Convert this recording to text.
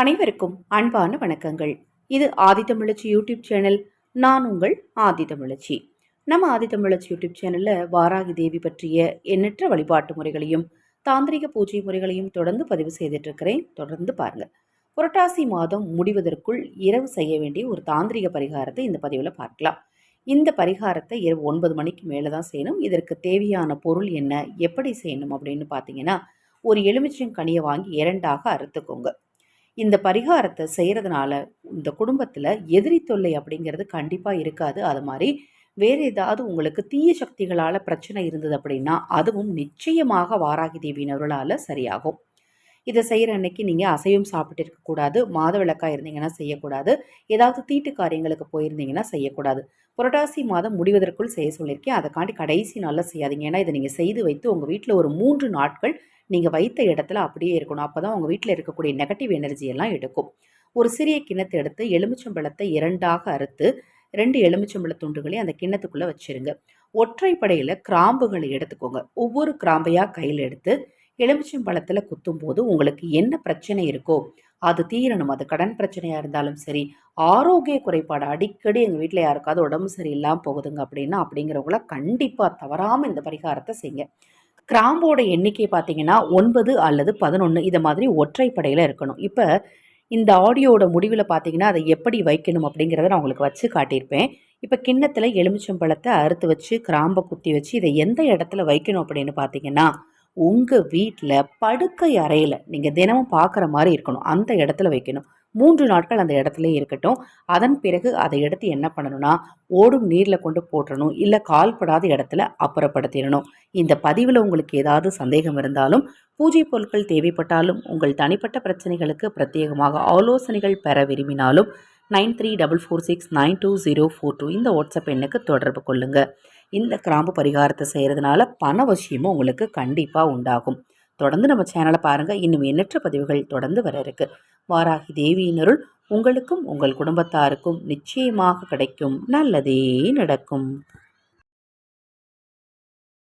அனைவருக்கும் அன்பான வணக்கங்கள். இது ஆதித்தமிழச்சி யூடியூப் சேனல். நான் உங்கள் ஆதித்தமிழச்சி நம்ம ஆதித்தமிழச்சி யூடியூப் சேனலில் வாராகி தேவி பற்றிய எண்ணற்ற வழிபாட்டு முறைகளையும் தாந்திரிக பூஜை முறைகளையும் தொடர்ந்து பதிவு செய்துட்டு இருக்கிறேன் தொடர்ந்து பாருங்கள் புரட்டாசி மாதம் முடிவதற்குள் இரவு செய்ய வேண்டிய ஒரு தாந்திரிக பரிகாரத்தை இந்த பதிவில் பார்க்கலாம். இந்த பரிகாரத்தை இரவு ஒன்பது மணிக்கு மேலே தான் செய்யணும். இதற்கு தேவையான பொருள் என்ன எப்படி செய்யணும் அப்படின்னு பார்த்தீங்கன்னா ஒரு எலுமிச்சம் கனியை வாங்கி இரண்டாக அறுத்துக்கோங்க. இந்த பரிகாரத்தை செய்கிறதுனால இந்த குடும்பத்தில் எதிரி தொல்லை அப்படிங்கிறது கண்டிப்பாக இருக்காது. அது மாதிரி வேறு ஏதாவது உங்களுக்கு தீய சக்திகளால் பிரச்சனை இருந்தது அப்படின்னா அதுவும் நிச்சயமாக வாராகி தேவியினர்களால் சரியாகும். இதை செய்கிற அன்னைக்கு நீங்கள் அசையும் சாப்பிட்டு இருக்கக்கூடாது மாத விளக்காக இருந்தீங்கன்னா செய்யக்கூடாது. ஏதாவது தீட்டு காரியங்களுக்கு போயிருந்தீங்கன்னா செய்யக்கூடாது. புரட்டாசி மாதம் முடிவதற்குள் செய்ய சொல்லியிருக்கேன். அதை கடைசி நாளில் செய்யாதீங்க. ஏன்னா இதை நீங்கள் செய்து வைத்து உங்கள் வீட்டில் ஒரு மூன்று நாட்கள் நீங்கள் வைத்த இடத்துல அப்படியே இருக்கணும். அப்போ தான் உங்கள் வீட்டில் இருக்கக்கூடிய நெகட்டிவ் எனர்ஜி எல்லாம் எடுக்கும். ஒரு சிறிய கிண்ணத்தை எடுத்து எலுமிச்சம்பழத்தை இரண்டாக அறுத்து ரெண்டு எலுமிச்சம்பழ துண்டுகளையும் அந்த கிண்ணத்துக்குள்ளே வச்சுருங்க. ஒற்றைப்படையில் கிராம்புகளை எடுத்துக்கோங்க. ஒவ்வொரு கிராம்பையாக கையில் எடுத்து எலுமிச்சம்பழத்தில் குத்தும்போது உங்களுக்கு என்ன பிரச்சனை இருக்கோ அது தீரணும். அது கடன் பிரச்சனையாக இருந்தாலும் சரி ஆரோக்கிய குறைபாடு அடிக்கடி எங்கள் வீட்டில் யாருக்காவது உடம்பு சரியில்லாமல் போகுதுங்க அப்படின்னா அப்படிங்கிறவங்கள கண்டிப்பாக தவறாமல் இந்த பரிகாரத்தை செய்யுங்க. கிராம்போட எண்ணிக்கை பார்த்தீங்கன்னா ஒன்பது அல்லது பதினொன்று இதை மாதிரி ஒற்றைப்படையில் இருக்கணும். இப்போ இந்த ஆடியோட முடிவில் பார்த்தீங்கன்னா அதை எப்படி வைக்கணும் அப்படிங்கிறத நான் உங்களுக்கு வச்சு காட்டியிருப்பேன். இப்போ கிண்ணத்தில் எலுமிச்சம்பழத்தை அறுத்து வச்சு கிராம்பை குத்தி வச்சு இதை எந்த இடத்துல வைக்கணும் அப்படின்னு பார்த்தீங்கன்னா உங்கள் வீட்டில் படுக்கை அறையில் நீங்கள் தினமும் பார்க்குற மாதிரி இருக்கணும். அந்த இடத்துல வைக்கணும். மூன்று நாட்கள் அந்த இடத்துல இருக்கட்டும். அதன் பிறகு அதை எடுத்து என்ன பண்ணணும்னா ஓடும் நீரில் கொண்டு போட்டுறணும். இல்லை கால்படாத இடத்துல அப்புறப்படுத்திடணும். இந்த பதிவில் உங்களுக்கு ஏதாவது சந்தேகம் இருந்தாலும் பூஜை பொருட்கள் தேவைப்பட்டாலும் உங்கள் தனிப்பட்ட பிரச்சனைகளுக்கு பிரத்யேகமாக ஆலோசனைகள் பெற விரும்பினாலும் nine three double four six nine two zero four two இந்த வாட்ஸ்அப் எண்ணுக்கு தொடர்பு கொள்ளுங்கள் இந்த கிராம்பு பரிகாரத்தை செய்கிறதுனால பண வசியமும் உங்களுக்கு கண்டிப்பாக உண்டாகும். தொடர்ந்து நம்ம சேனலை பாருங்கள் இன்னும் எண்ணற்ற பதிவுகள் தொடர்ந்து வர இருக்கு. வாராகி தேவியினருள் உங்களுக்கும் உங்கள் குடும்பத்தாருக்கும் நிச்சயமாக கிடைக்கும். நல்லதே நடக்கும்.